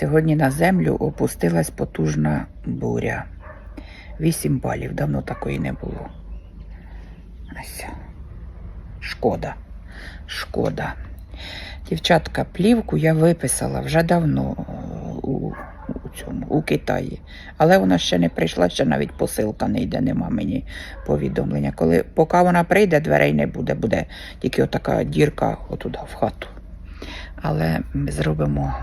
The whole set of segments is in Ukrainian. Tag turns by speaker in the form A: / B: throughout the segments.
A: Сьогодні на землю опустилась потужна буря. Вісім балів, давно такої не було. Шкода. Шкода. Дівчатка, плівку я виписала вже давно у, у цьому, у Китаї. Але вона ще не прийшла, ще навіть посилка не йде, нема мені повідомлення. Коли, поки вона прийде, дверей не буде, буде тільки отака дірка отуда в хату. Але ми зробимо,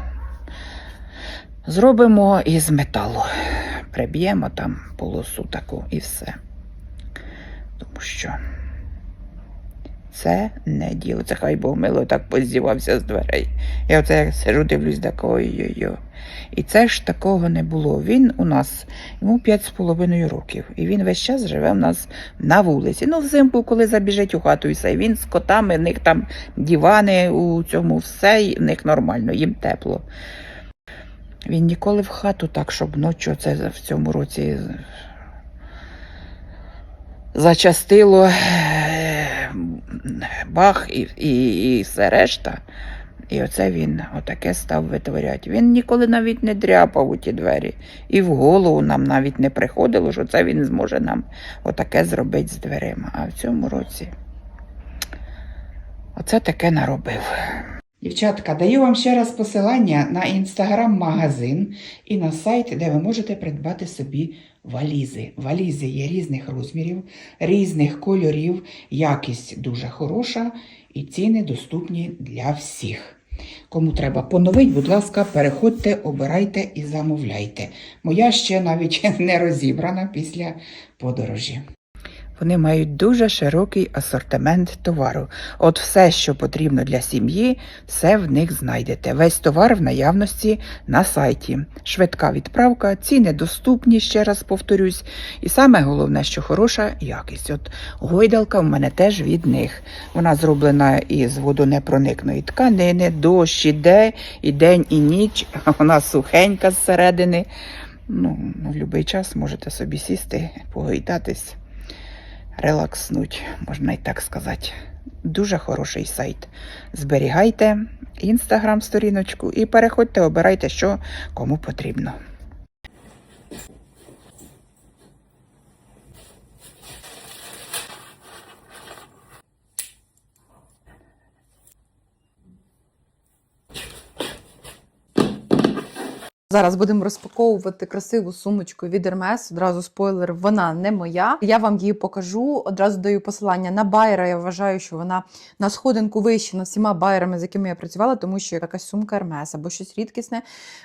A: зробимо із металу. Приб'ємо там полосу таку і все. Тому що це не діло. Це хай Бог мило так поздівався з дверей. Я оце як сижу, дивлюсь, так ой-ой-ой. І це ж такого не було. Він у нас йому 5,5 років. І він весь час живе у нас на вулиці. Ну, взимку, коли забіжить у хату і все. Він з котами, в них там дивани у цьому все, і в них нормально, їм тепло. Він ніколи в хату так, щоб ночі це в цьому році зачастило е, бах і, і, і все решта. І оце він отаке став витворяти. Він ніколи навіть не дряпав у ті двері. І в голову нам навіть не приходило, що це він зможе нам отаке зробити з дверима. А в цьому році оце таке наробив. Дівчатка, даю вам ще раз посилання на інстаграм-магазин і на сайт, де ви можете придбати собі валізи. Валізи є різних розмірів, різних кольорів, якість дуже хороша і ціни доступні для всіх. Кому треба поновити, будь ласка, переходьте, обирайте і замовляйте. Моя ще навіть не розібрана після подорожі. Вони мають дуже широкий асортимент товару. От все, що потрібно для сім'ї, все в них знайдете. Весь товар в наявності на сайті. Швидка відправка, ціни доступні, ще раз повторюсь. І саме головне, що хороша якість. От гойдалка в мене теж від них. Вона зроблена із водонепроникної тканини, дощ іде, і день, і ніч, вона сухенька зсередини. Ну, в будь-який час можете собі сісти, погойдатись релакснуть, можна і так сказати. Дуже хороший сайт. Зберігайте інстаграм-сторіночку і переходьте, обирайте, що кому потрібно.
B: Зараз будемо розпаковувати красиву сумочку від Hermes. Одразу спойлер, вона не моя. Я вам її покажу. Одразу даю посилання на байера. Я вважаю, що вона на сходинку вище над всіма байерами, з якими я працювала, тому що якась сумка Hermes або щось рідкісне.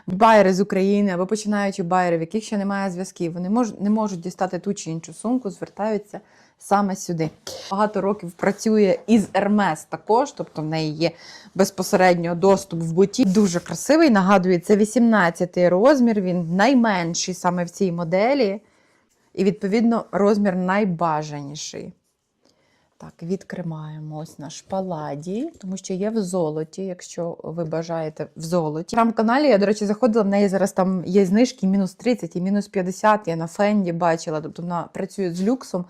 B: Байери з України або починаючи байери, в яких ще немає зв'язків. Вони мож, не можуть дістати ту чи іншу сумку, звертаються саме сюди. Багато років працює із Ермес також, тобто в неї є безпосередньо доступ в буті. Дуже красивий. Нагадую, це 18 розмір, він найменший саме в цій моделі. І, відповідно, розмір найбажаніший. Так, відкриваємо ось наш паладі, тому що є в золоті, якщо ви бажаєте в золоті. В каналі я, до речі, заходила, в неї зараз там є знижки мінус 30 і мінус 50. Я на Фенді бачила, тобто вона працює з люксом.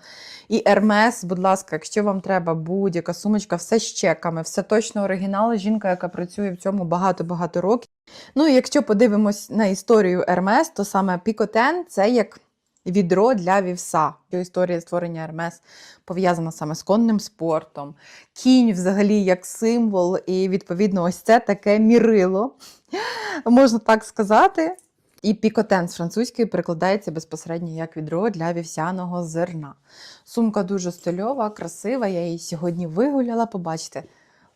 B: І Hermes, будь ласка, якщо вам треба будь-яка сумочка, все з чеками, все точно оригінал. Жінка, яка працює в цьому багато-багато років. Ну і якщо подивимось на історію Hermes, то саме Пікотен це як відро для вівса. Історія створення Hermes пов'язана саме з конним спортом. Кінь взагалі як символ, і відповідно, ось це таке мірило, можна так сказати. І пікотен з французької перекладається безпосередньо як відро для вівсяного зерна. Сумка дуже стильова, красива. Я її сьогодні вигуляла, побачите.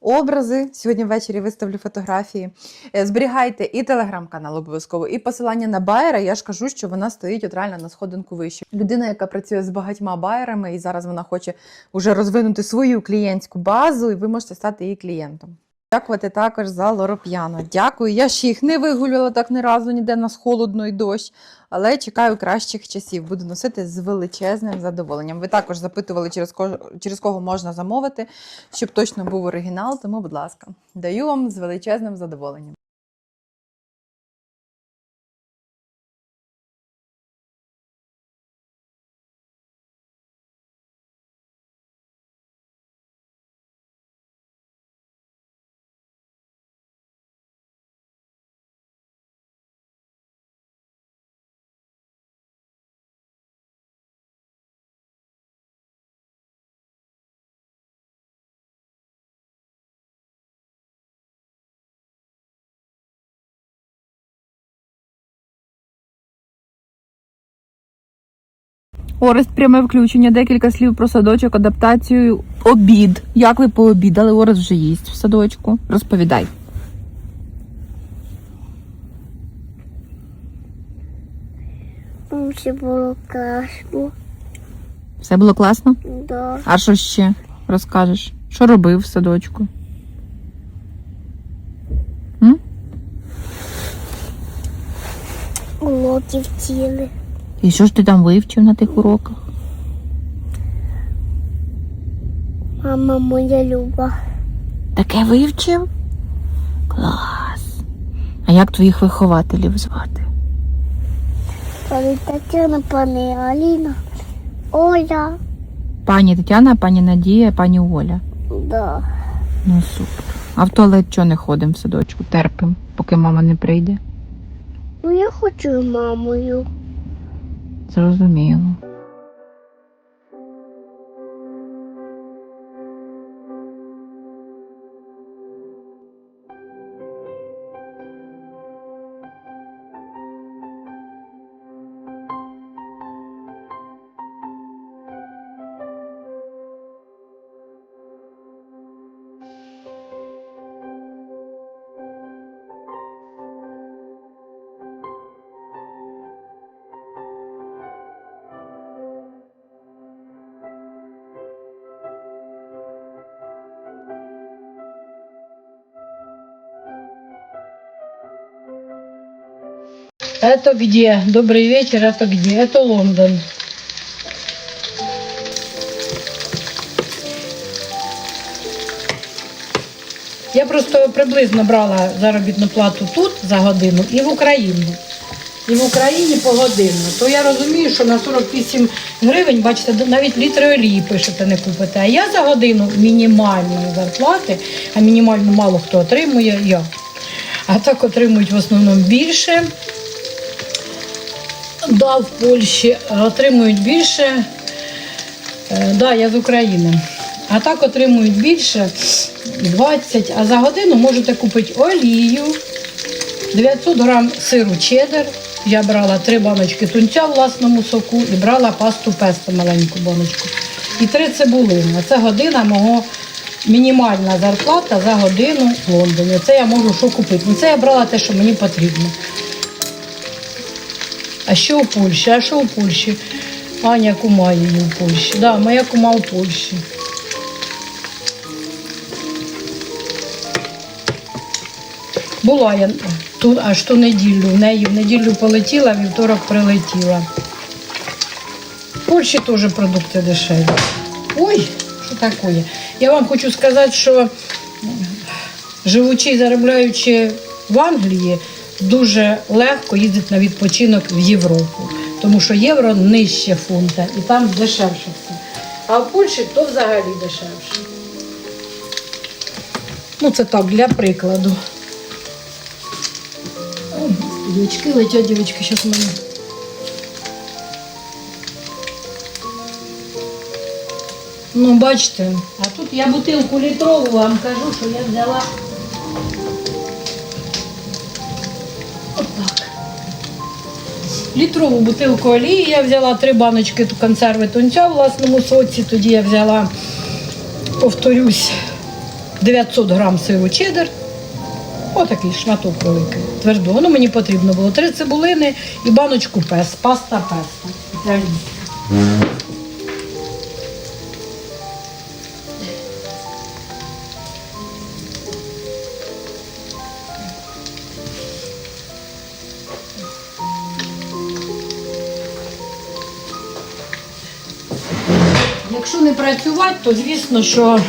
B: Образи сьогодні ввечері виставлю фотографії. Е, Зберігайте і телеграм-канал обов'язково, і посилання на байера. Я ж кажу, що вона стоїть от реально на сходинку вище. Людина, яка працює з багатьма байерами, і зараз вона хоче вже розвинути свою клієнтську базу, і ви можете стати її клієнтом. Дякувати також за лороп'яно. Дякую. Я ще їх не вигуляла так ні разу, ніде нас холодно і дощ. Але чекаю кращих часів. Буду носити з величезним задоволенням. Ви також запитували, через кого, через кого можна замовити, щоб точно був оригінал. Тому, будь ласка, даю вам з величезним задоволенням. Орест, пряме включення, декілька слів про садочок, адаптацію, обід. Як ви пообідали? Орест вже їсть в садочку. Розповідай.
C: Все було красно.
B: Все було класно?
C: Да.
B: А що ще розкажеш? Що робив в садочку? М?
C: Уроки втіли.
B: І що ж ти там вивчив на тих уроках?
C: Мама моя люба.
B: Таке вивчив? Клас. А як твоїх вихователів звати?
C: Пані Тетяна, пані Аліна. Оля.
B: Пані Тетяна, пані Надія, пані Оля.
C: Да.
B: Ну супер. А в туалет чого не ходимо в садочку? Терпимо, поки мама не прийде.
C: Ну я хочу з мамою.
B: zrozumiał
D: Это где? Добрый вечер, это где? Это Лондон. Я просто приблизно брала заробітну плату тут за годину і в Україну. І в Україні по годину. То я розумію, що на 48 гривень, бачите, навіть літри олії пишете, не купите. А я за годину мінімальної зарплати, а мінімально мало хто отримує, я. А так отримують в основному більше. Да, в Польщі отримують більше. Е, Да, я з України. А так отримують більше 20, а за годину можете купити олію, 900 грам сиру чеддер. Я брала три баночки тунця в власному соку і брала пасту песто маленьку баночку. І три цибулини. Це година мого мінімальна зарплата за годину в Лондоні. Це я можу що купити. Ну це я брала те, що мені потрібно. А що у Польщі? А що у Польщі? Аня кума її у Польщі. Да, моя кума у Польщі. Була я тут аж ту неділю. В неї в неділю полетіла, в вівторок прилетіла. В Польщі теж продукти дешеві. Ой, що таке? Я вам хочу сказати, що живучи і заробляючи в Англії, дуже легко їздити на відпочинок в Європу, тому що євро нижче фунта і там дешевше все. А в Польщі то взагалі дешевше. Ну, це так, для прикладу. Ой, Дівчатки летять, дівчатки, зараз мене. Ну, бачите, а тут я бутилку літрову вам кажу, що я взяла. Отак. Літрову бутилку олії я взяла три баночки консерви тунця в власному соці. Тоді я взяла, повторюсь, 900 грам сиру чеддер. Отакий шматок великий, твердого. Ну, мені потрібно було три цибулини і баночку пес, паста песта. То звісно, що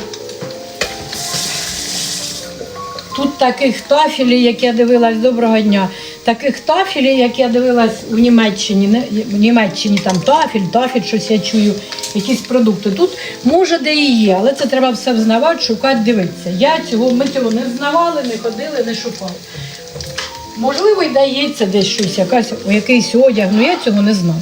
D: тут таких тафелів, як я дивилась, доброго дня. Таких тафелів, як я дивилась у Німеччині, в Німеччині там тафель, тафель, щось я чую, якісь продукти. Тут може де і є, але це треба все взнавати, шукати, дивитися. Я цього, ми цього не взнавали, не ходили, не шукали. Можливо, й дається десь щось, якась, якийсь одяг, але я цього не знаю.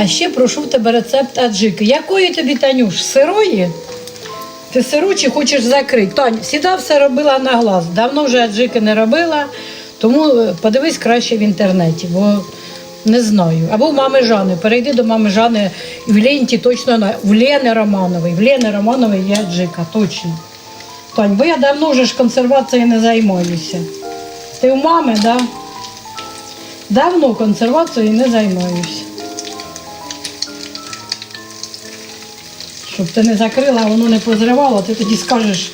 D: А ще прошу в тебе рецепт аджики. Якої тобі, Танюш, сирої? Ти сиру чи хочеш закрити? Тань, всіда все робила на глаз. Давно вже аджики не робила, тому е, подивись краще в інтернеті, бо Не знаю. Або в мами Жани. Перейди до мами Жани і в ленті точно в Лени Романової. В Лени Романової є аджика, точно. Тань, бо я давно вже ж консервацією не займаюся. Ти у мами, так? Да? Давно консервацією не займаюся. Щоб ти не закрила, воно не позривало, ти тоді скажеш,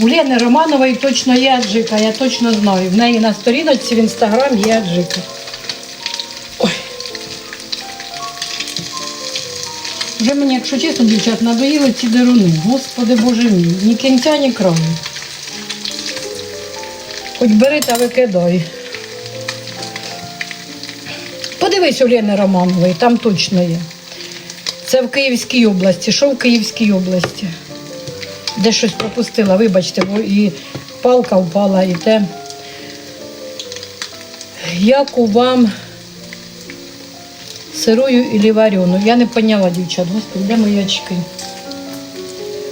D: у Лени Романової точно є аджика, я точно знаю. В неї на сторіночці в інстаграм є аджика. Ой. Вже мені, якщо чесно, дівчат, надоїли ці деруни. Господи Боже мій, ні кінця, ні краю. Хоч бери та викидай. Подивись у Лени Романової, там точно є. Це в Київській області. Що в Київській області? Де щось пропустила, вибачте, бо і палка впала, і те. Як вам сирою і варену? Я не поняла, дівчат, господи, де мої очки?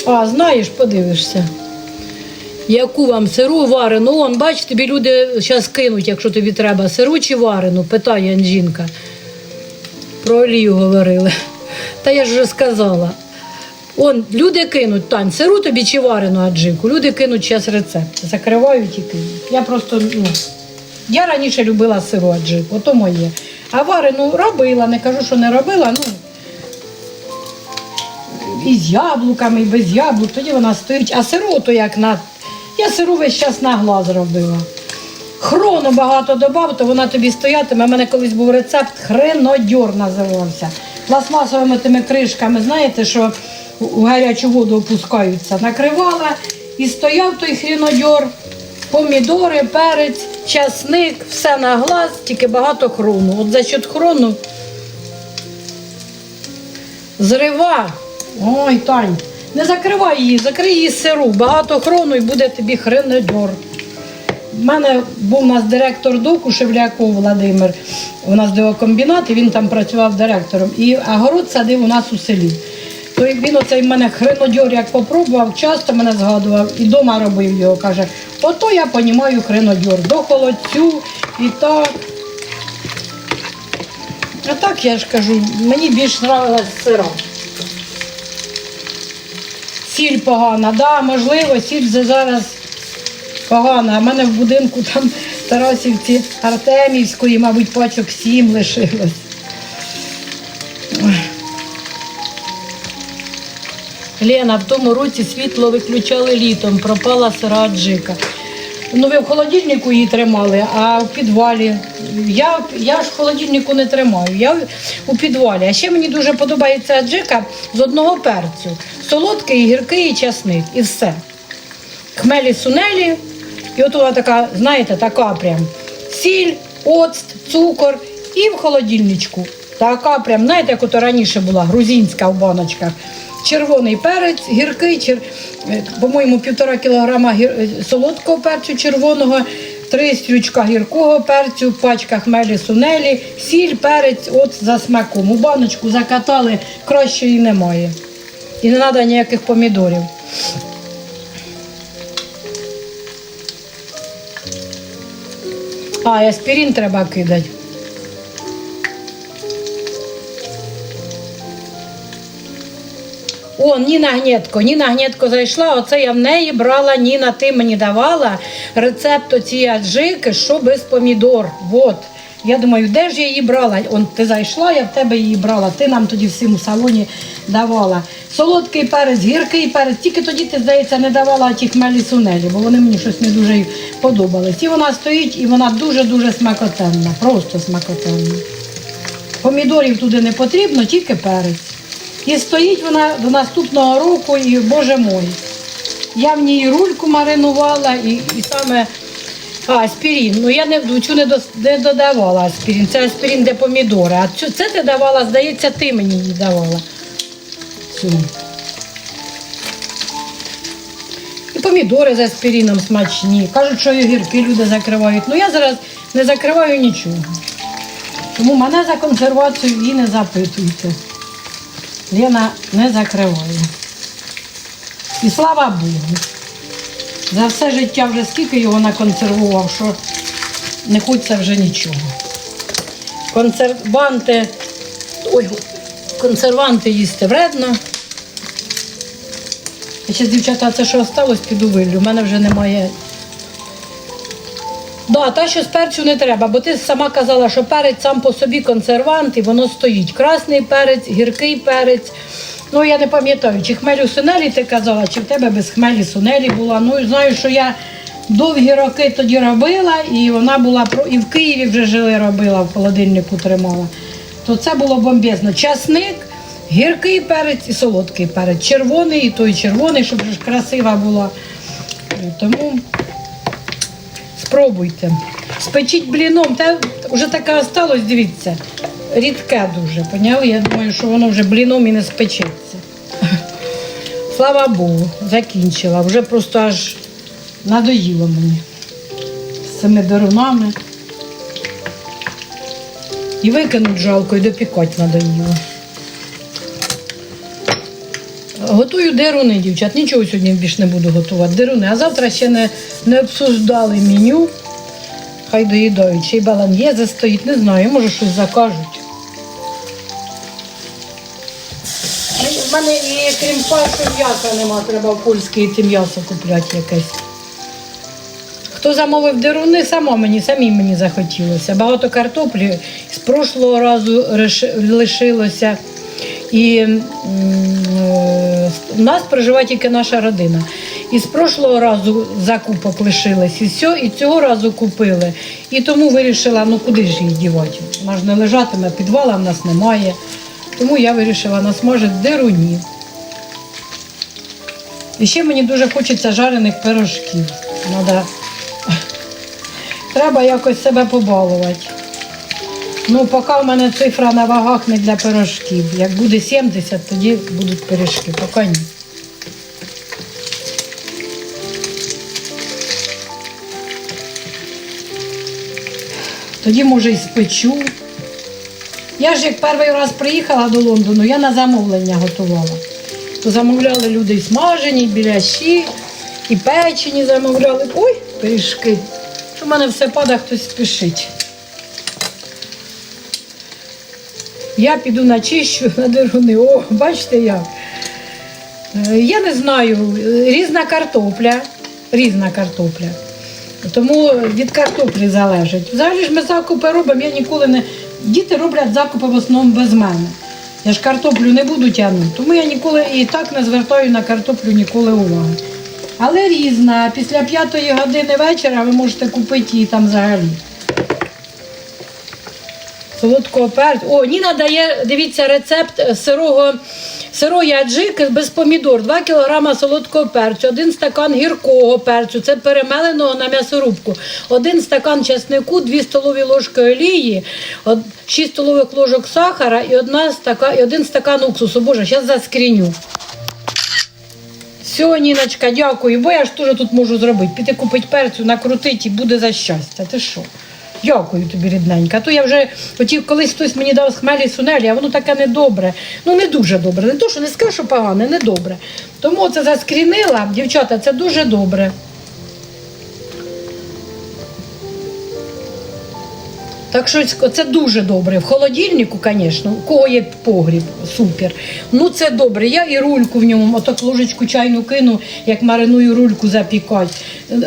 D: А, знаєш, подивишся. Яку вам сиру варену? Он, бач, тобі люди зараз кинуть, якщо тобі треба. Сиру чи варену? питає жінка. Про олію говорили. Та я ж вже сказала. Он, люди кинуть, Тань, сиру тобі чи варену аджику. Люди кинуть зараз рецепт. Закривають і кинуть. Я просто, ну, я раніше любила сиру аджику, ото моє. А варену робила, не кажу, що не робила, ну. І з яблуками, і без яблук, тоді вона стоїть. А сиру то як на. Я сиру весь час на глаз робила. Хрону багато додав, то вона тобі стоятиме. У мене колись був рецепт хренодьор називався. Пластмасовими тими кришками, знаєте, що у гарячу воду опускаються. Накривала і стояв той хренодьор, помідори, перець, часник, все на глаз, тільки багато хрону. От за счет хрону зрива. Ой, Тань, не закривай її, закрий її сиру, багато хрону і буде тобі хренодьор. У мене був у нас директор доку Шевляков Володимир. У нас дивокомбінат, і він там працював директором. І огород садив у нас у селі. То він оцей в мене хренодьор як попробував, часто мене згадував і вдома робив його. Каже, ото я понімаю хренодьор. До холодцю і так. А так я ж кажу, мені більш нравилась сира. Сіль погана, да, можливо, сіль за- зараз погана. А в мене в будинку там Тарасівці Артемівської, мабуть, пачок сім лишилось. Лена, в тому році світло виключали літом, пропала сира джика. Ну, ви в холодильнику її тримали, а в підвалі. Я, я ж в холодильнику не тримаю, я у підвалі. А ще мені дуже подобається аджика з одного перцю. Солодкий, гіркий і часник. І все. Хмелі сунелі. І от вона така, знаєте, така прям сіль, оцт, цукор і в холодильничку. Така прям, знаєте, як ото раніше була грузинська в баночках. Червоний перець, гіркий, чер... е, по-моєму, півтора кілограма гір... е, солодкого перцю червоного, три стрючка гіркого перцю, пачка хмелі сунелі, сіль, перець, от за смаком. У баночку закатали, кращої немає. І не треба ніяких помідорів. А, і аспірин треба кидати. О, Ніна Гнєтко. Ніна Гнєтко зайшла, оце я в неї брала, Ніна, ти мені давала рецепт оцієї аджики, що без помідор. Вот. Я думаю, де ж я її брала? Он ти зайшла, я в тебе її брала. Ти нам тоді всім у салоні давала. Солодкий перець, гіркий перець. Тільки тоді ти, здається, не давала ті хмелі сунелі, бо вони мені щось не дуже подобались. І вона стоїть, і вона дуже-дуже смакотенна, просто смакотенна. Помідорів туди не потрібно, тільки перець. І стоїть вона до наступного року, і боже мой. Я в ній рульку маринувала і, і саме а, аспірин. Ну я не цю не, дос- не додавала аспірин. Це аспірин, де помідори. А цю, це ти давала, здається, ти мені її давала. Цю. І помідори з аспірином смачні. Кажуть, що і гірки люди закривають. Ну я зараз не закриваю нічого. Тому мене за консервацію і не запитуйте. Лена не закриває. І слава Богу. За все життя вже скільки його наконсервував, що не хочеться вже нічого. консерванти. Ой, консерванти їсти вредно. А ще, дівчата, це що осталось, піду виллю. У мене вже немає. Да, та що з перцю не треба, бо ти сама казала, що перець сам по собі консервант і воно стоїть. Красний перець, гіркий перець. Ну я не пам'ятаю, чи хмелю сунелі ти казала, чи в тебе без хмелі сунелі була. Ну знаю, що я довгі роки тоді робила, і вона була і в Києві вже жили, робила, в холодильнику тримала. То це було бомбезно. Часник, гіркий перець і солодкий перець. Червоний, і той червоний, щоб ж красива була. Тому спробуйте. Спечіть бліном, та вже таке осталось, дивіться. Рідке дуже, поняли? Я думаю, що воно вже бліном і не спечеться. Слава Богу, закінчила. Вже просто аж надоїло мені з цими дерунами. І викинуть жалко, і допікати надоїло. Готую деруни, дівчат. Нічого сьогодні більше не буду готувати. Деруни. А завтра ще не, не обсуждали меню. Хай доїдають. Ще й стоїть, не знаю, може щось закажуть. У мене і крім фаршу м'яса нема, треба в польській йти м'ясо купляти якесь. Хто замовив деруни, само мені, самі мені захотілося. Багато картоплі з прошлого разу лишилося. І е, нас проживає тільки наша родина. І з прошлого разу закупок лишилось, і все, і цього разу купили. І тому вирішила, ну куди ж її дівати? Вона ж не лежатиме, підвала в нас немає. Тому я вирішила насмажити дерунів. І ще мені дуже хочеться жарених пирожків. Надо... Треба якось себе побалувати. Ну, поки в мене цифра на вагах не для пирожків. Як буде 70, тоді будуть пиріжки, поки ні. Тоді, може, і спечу. Я ж як перший раз приїхала до Лондону, я на замовлення готувала. То замовляли люди і смажені, і біляші, і печені замовляли. Ой. Що в мене все падає, хтось спішить. Я піду начищу на деруни. О, бачите як. Е, Я не знаю, різна картопля, різна картопля. Тому від картоплі залежить. Взагалі ж ми закупи робимо, я ніколи не. Діти роблять закупи в основному без мене. Я ж картоплю не буду тягнути, тому я ніколи і так не звертаю на картоплю ніколи уваги. Але різна. Після п'ятої години вечора ви можете купити її там взагалі. Солодкого перцю. О, Ніна дає, дивіться, рецепт е, сирого, сирої аджики без помідор, 2 кг солодкого перцю, 1 стакан гіркого перцю, це перемеленого на м'ясорубку, 1 стакан чеснику, 2 столові ложки олії, 6 столових ложок сахара і 1 стакан, і 1 стакан уксусу. Боже, зараз заскріню. Все, Ніночка, дякую, бо я ж теж тут можу зробити. Піти купити перцю, накрутити і буде за щастя. Ти що? Дякую тобі, рідненька. А то я вже хотів, колись хтось мені дав хмелі сунелі, а воно таке недобре. Ну не дуже добре. Не то, що не скажу, що погане, не добре. Тому це заскрінила, дівчата, це дуже добре. Так що це дуже добре. В холодильнику, звісно, у кого є погріб, супер. Ну це добре. Я і рульку в ньому, отак ложечку чайну кину, як мариную рульку запікати.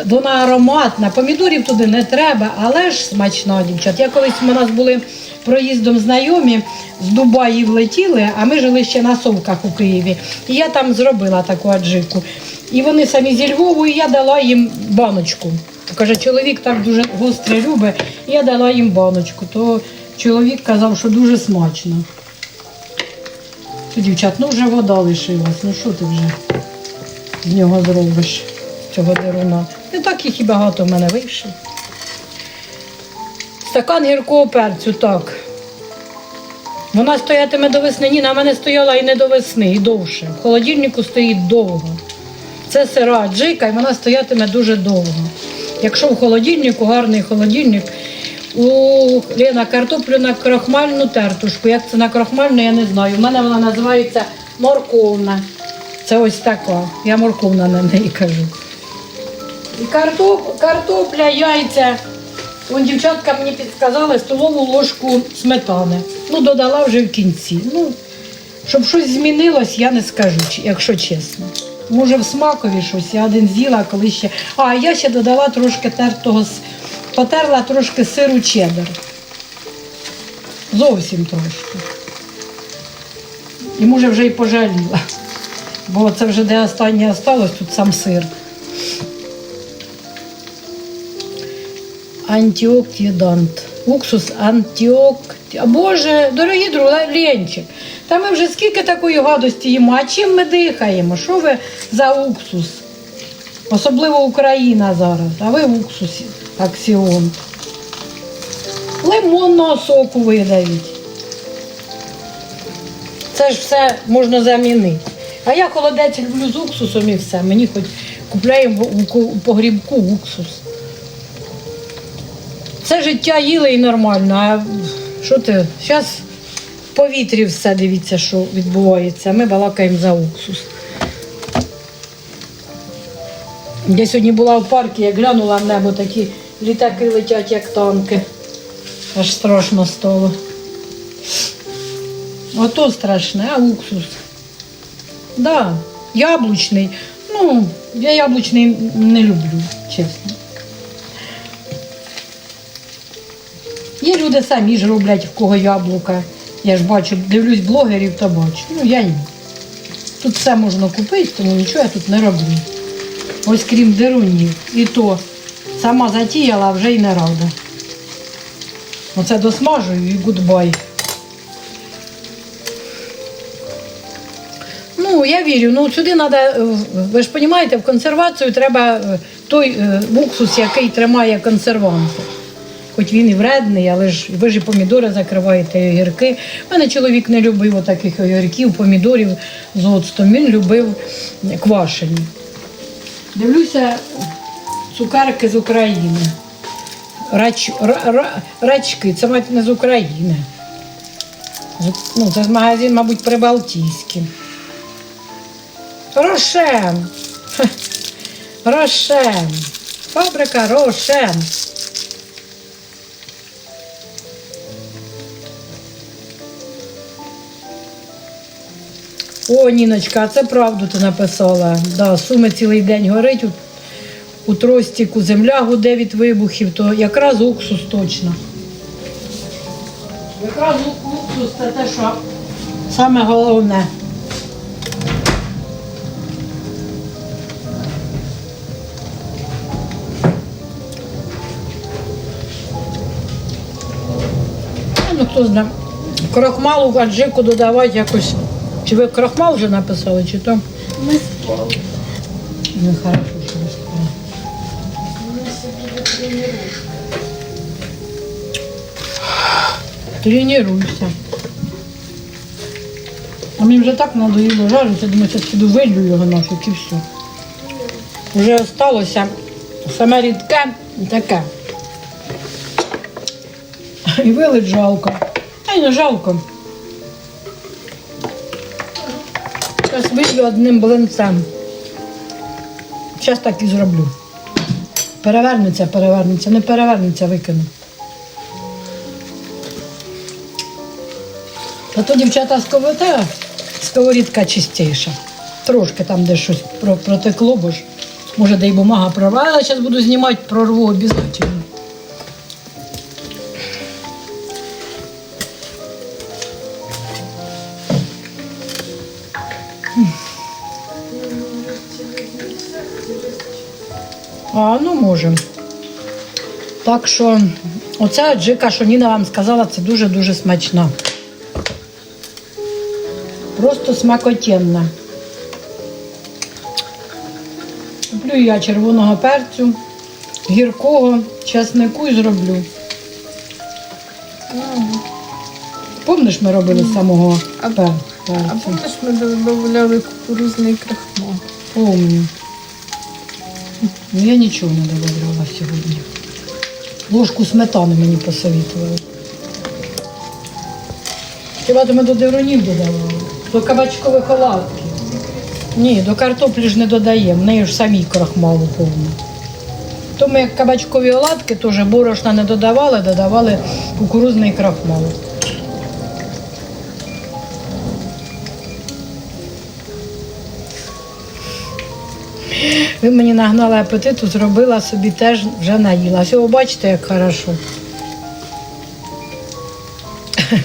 D: Вона ароматна, помідорів туди не треба, але ж смачна, дівчат. Я колись у нас були проїздом знайомі, з Дубаї влетіли, а ми жили ще на Совках у Києві. І я там зробила таку аджику. І вони самі зі Львову, і я дала їм баночку. Каже, чоловік так дуже гостре любить, я дала їм баночку. То чоловік казав, що дуже смачно. Що, дівчат, ну вже вода лишилась. Ну що ти вже з нього зробиш, з цього деруна? Не так їх і багато в мене вийшло. Стакан гіркого перцю, так. Вона стоятиме до весни. Ні, на мене стояла і не до весни, і довше. В холодильнику стоїть довго. Це сира джика, і вона стоятиме дуже довго. Якщо в холодильнику, гарний холодильник, у Лена картоплю на крохмальну тертушку. Як це на крохмальну, я не знаю. У мене вона називається морковна. Це ось така. Я морковна на неї кажу. Картоп, картопля, яйця. Вон дівчатка мені підказали столову ложку сметани. Ну, додала вже в кінці. Ну, щоб щось змінилось, я не скажу, якщо чесно. Може, в смакові щось, я один з'їла, коли ще. А, я ще додала трошки тертого, потерла трошки сиру чеддер. Зовсім трошки. І може вже й пожаліла. Бо це вже де останнє осталось, тут сам сир. Антиоктидант. Уксус антиок. Боже, дорогі друзі, Ленчик, та ми вже скільки такої гадості їмо, а чим ми дихаємо? Що ви за уксус? Особливо Україна зараз, а ви уксус аксіон. Лимонного соку видають. Це ж все можна замінити. А я холодець люблю з уксусом і все. Мені хоч купляємо в- погрібку уксус. Це життя їли і нормально. А що ти? Зараз в повітрі все дивіться, що відбувається. Ми балакаємо за уксус. Я сьогодні була в парку, я глянула в небо, такі літаки летять, як танки. Аж страшно стало. Ото страшне, а уксус. Да, яблучний. Ну, я яблучний не люблю, чесно. Є люди самі ж роблять в кого яблука. Я ж бачу, дивлюсь блогерів та бачу. Ну, я ні. Тут все можна купити, тому нічого я тут не роблю. Ось крім дерунів. І то сама затіяла, вже й не рада. Оце досмажую і гудбай. Ну, я вірю, ну сюди треба, ви ж розумієте, в консервацію треба е, той е, уксус, який тримає консерванти. Хоч він і вредний, але ж ви ж і помідори закриваєте, і огірки. У мене чоловік не любив таких огірків, помідорів з оцтом. Він любив квашені. Дивлюся, цукерки з України. Рач, ра, ра, рачки, це мабуть, не з України. Ну, це магазин, мабуть, прибалтійський. Рошен. Рошен. Фабрика Рошен. О, Ніночка, це правду ти написала. Да, суми цілий день горить. У, у тростіку земля гуде від вибухів, то якраз уксус точно. Якраз уксус це те, що саме головне. Ну, хто знає. Крохмалу аджику додавати якось. Чи ви крохмал вже написали, чи то?
C: Ми спали.
D: Ну, хорошо, що ви сказали. Тренуйся. А мені вже так надоїло жарити, думаю, зараз піду вилью його нафіг і все. Вже залишилося саме рідке і таке. І вилить жалко. А й не жалко. Зараз вилью одним блинцем. Зараз так і зроблю. Перевернеться, перевернеться, не перевернеться, викину. А то дівчата сковите, сковорідка чистіша. Трошки там де щось протекло, бо ж може де й бумага прорвала. Зараз буду знімати, прорву обов'язково. А, ну можемо. Так що, оця джика, що Ніна вам сказала, це дуже-дуже смачна. Просто смакотенна. Куплю я червоного перцю, гіркого, часнику і зроблю. Помниш, ми робили з самого
B: А-
D: пер-
B: А помниш, ми додавали кукурузний крахмал?
D: Помню. Ну, я нічого не додавала сьогодні. Ложку сметани мені посовітували. Хіба то ми до дивронів додавали? До кабачкових оладків. Ні, до картоплі ж не додаємо, в неї ж самі крахмалу повно. Тому як кабачкові оладки, теж борошна не додавали, додавали кукурузний крахмал. Ви мені нагнали апетиту, зробила собі теж вже наїла. Всього бачите, як хорошо.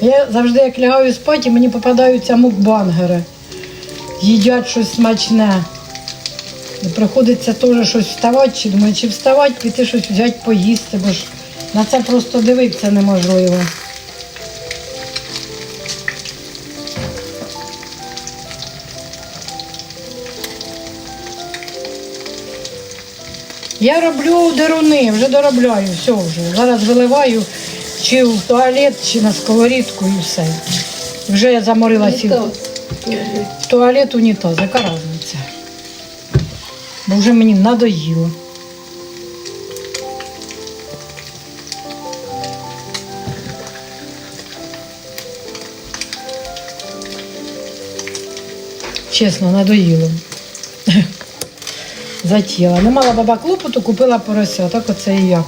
D: Я завжди як лягаю спати, мені попадаються мукбангери. Їдять щось смачне. І приходиться теж щось вставати, чи думаю, чи вставати, піти щось взяти поїсти, бо ж на це просто дивитися неможливо. Я роблю деруни, вже доробляю, все вже. Зараз виливаю чи в туалет, чи на сковорідку і все. Вже я заморила сіл. Туалет, унітаз, яка різниця? Бо вже мені надоїло. Чесно, надоїло. Затіла. Не мала баба клопоту, купила порося, так оце і я.